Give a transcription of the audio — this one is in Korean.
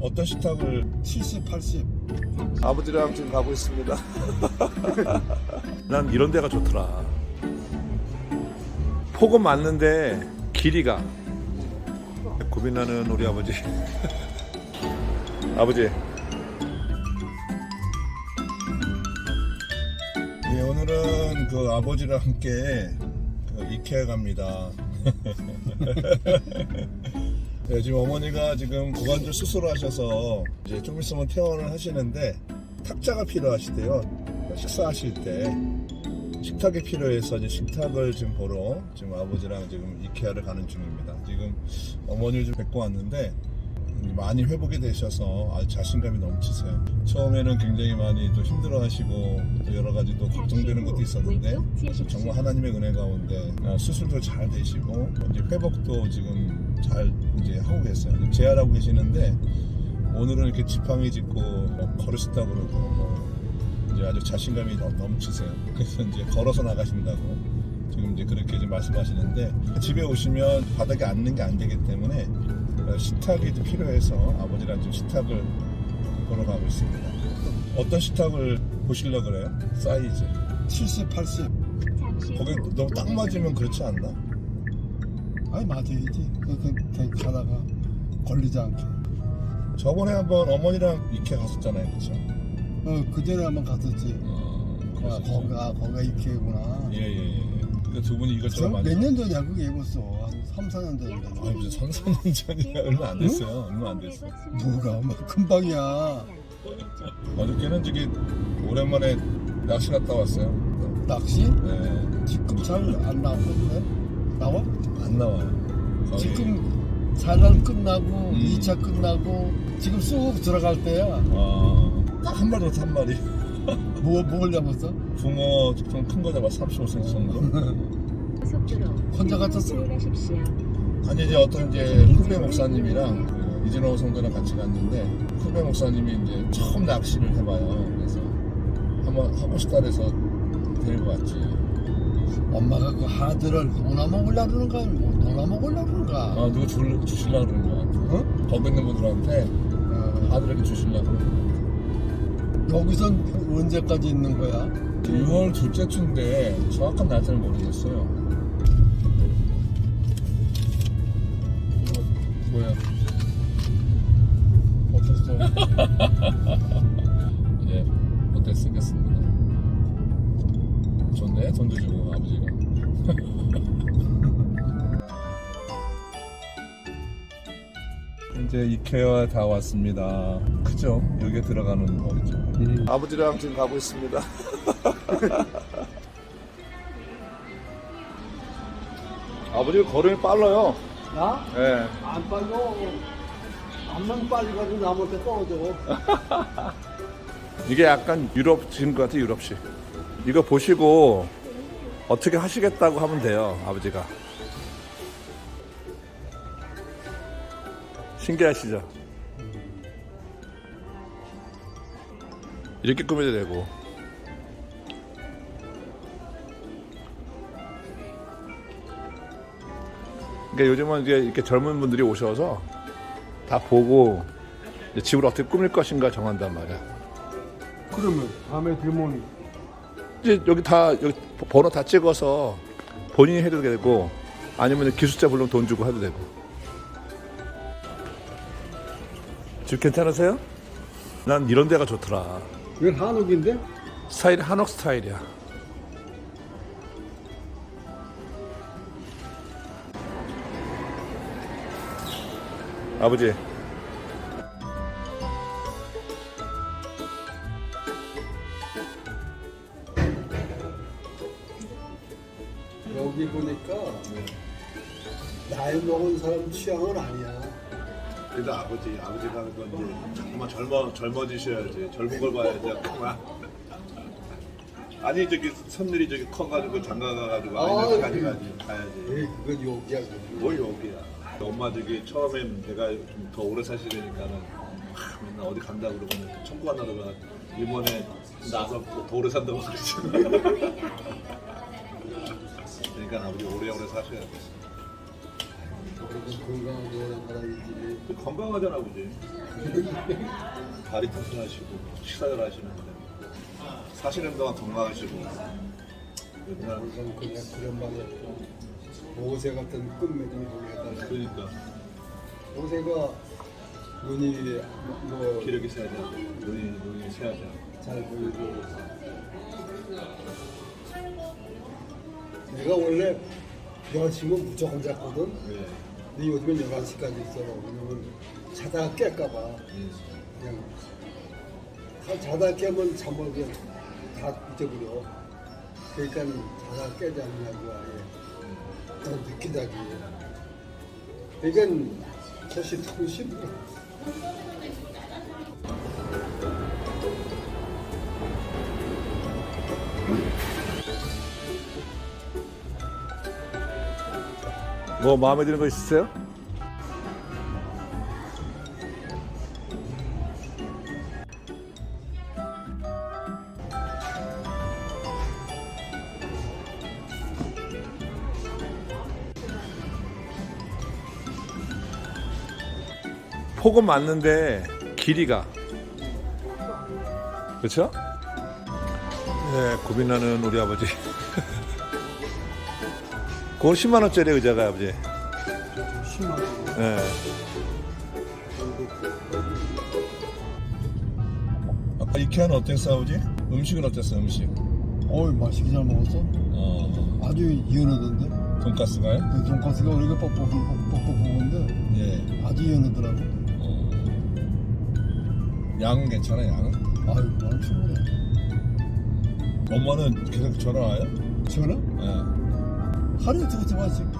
어떤 식탁을 70, 80. 아버지랑 지금 가고 있습니다. 난 이런 데가 좋더라. 폭은 맞는데 길이가 고민하는 우리 아버지. 아버지. 예, 오늘은 그 아버지랑 함께 그 이케아 갑니다. 네, 지금 어머니가 지금 고관절 수술하셔서 이제 좀 있으면 퇴원을 하시는데 탁자가 필요하시대요. 식사하실 때 식탁이 필요해서 이제 식탁을 지금 보러 지금 아버지랑 지금 이케아를 가는 중입니다. 지금 어머니를 좀 뵙고 왔는데 많이 회복이 되셔서 아주 자신감이 넘치세요. 처음에는 굉장히 많이 또 힘들어하시고 또 여러 가지 또 걱정되는 것도 있었는데 정말 하나님의 은혜 가운데 아, 수술도 잘 되시고 이제 회복도 지금 잘 이제 하고 계세요. 재활하고 계시는데 오늘은 이렇게 지팡이 짚고 뭐 걸으시다 그러고 뭐 이제 아주 자신감이 넘- 넘치세요. 그래서 이제 걸어서 나가신다고 지금 이제 그렇게 이제 말씀하시는데 집에 오시면 바닥에 앉는 게 안 되기 때문에 어, 식탁이 좀 필요해서 아버지랑 지금 식탁을 보러 가고 있습니다. 어떤 식탁을 보시려 그래요? 사이즈. 70, 80. 거기 너무 딱 맞으면 그렇지 않나? 아니, 맞아야지. 그렇게 이렇게 가다가 걸리지 않게. 저번에 한번 어머니랑 이케 갔었잖아요, 그렇죠? 어, 그 전에 한번 갔었지. 아, 거기가, 거기가 이케구나. 예예예. 그러니까 두 분이 이것저것 많이. 몇년 전이야, 그게 벌써. 한 3, 4년 전인데. 아 무슨 3, 4년 전이야 얼마 안 됐어요. 얼마 안 됐어. 뭐가, 뭐, 금방이야. 어저께는 저기 오랜만에 낚시 갔다 왔어요. 낚시? 네, 지금 잘 안 나오는데? 나와? 안 나와요. 거의 지금 4년 끝나고, 음. 2차 끝나고, 지금 쑥 들어갈 때야. 어, 딱한 마리 한 마리. 뭐, 뭘 잡았어? 붕어 좀 큰 거 잡아 35cm 정도. 혼자 갔었어? 아니 이제 어떤 이제 후배 목사님이랑 그 이진호 성도랑 같이 갔는데 후배 목사님이 이제 처음 낚시를 해봐요. 그래서 한번 하고 싶다 그래서 데리고 갔지. 엄마가 그 하드를 너나 먹으려 그러는가, 뭐, 너나 먹으려 그러는가. 아 누구 줄 주실라 그러는 거 같아. 어? 거기 있는 분들한테 어, 아들에게 주실라 그러는 여기선 언제까지 있는 거야? 6월 둘째 주인데 정확한 날짜를 모르겠어요. 이제 이케아 다 왔습니다. 크죠? 여기에 들어가는 거죠. 음. 아버지랑 지금 가고 있습니다. 아버지가 걸음이 빨라요. 나? 예. 안 빨려. 안만 빨리 가도 나한테 떨어져. 이게 약간 유럽식인 것 같아요, 유럽식. 이거 보시고 어떻게 하시겠다고 하면 돼요, 아버지가. 신기하시죠? 이렇게 꾸며도 되고. 그러니까 요즘은 이제 이렇게 젊은 분들이 오셔서 다 보고 이제 집을 어떻게 꾸밀 것인가 정한단 말이야. 그러면 밤에 들면 이제 여기 다 여기 번호 다 찍어서 본인이 해도 되고 아니면 기술자 불러면 돈 주고 해도 되고 집 괜찮으세요? 난 이런 데가 좋더라 이건 한옥인데? 스타일이 한옥 스타일이야 아버지 여기 보니까 나이 먹은 사람 취향은 아니야. 그래도 아버지 아버지가 하는 건 이제 자꾸만 젊어 젊어지셔야지. 젊은 걸 봐야지. 자꾸만. 아니 저기 손들이 저기 커가지고 장가 가가지고 아, 아이들까지 그- 가지 가야지. 에이, 그건 욕이야. 그건. 뭘 여기야? 엄마 저기 처음엔 내가 좀 더 오래 사시려니까는 하, 맨날 어디 간다 그러면 청구 간다 그러면 이번에 나서 더, 더 오래 산다고 그러지 그러니까 아버지 오래오래 사셔야 돼 건강하게 살아야지. 건강하잖아 아버지? 다리 튼튼하시고 식사를 하시는데 사시는 동안 건강하시고. 맨날 항상 그냥 그런 말이 없고 모세 같은 끝맺음이 보내달라. 그러니까. 모세가 눈이 뭐 기력이 세야 돼. 눈이 눈이 세야 돼. 잘 보이고. 내가 원래 11시면 무조건 잤거든. 네. 근데 요즘은 11시까지 있어. 왜냐면 자다가 깰까봐. 그냥 다 자다 깨면 잠을 그냥 다 잊어버려. 그러니까 자다가 깨지 않냐고 아예 더 늦게 자기 그러니까 사실 통싫 뭐 마음에 드는 거 있으세요? 폭은 맞는데 길이가 그렇죠? 네, 고민하는 우리 아버지. 그건 10만 원짜리 의자가 아버지. 심하고 네. 아까 이케아는 어땠어 아버지? 음식은 어땠어 음식? 어이 맛있게 잘 먹었어 어 아주 이연하던데 돈가스가요? 그 돈가스가 우리가 뻑뻑 뻑뻑 먹었는데 예. 아주 이연하더라고 어. 양은 괜찮아 양은? 아유 난 충분해 엄마는 계속 전화 와요? 전화? 예. 春につぶつぶあるん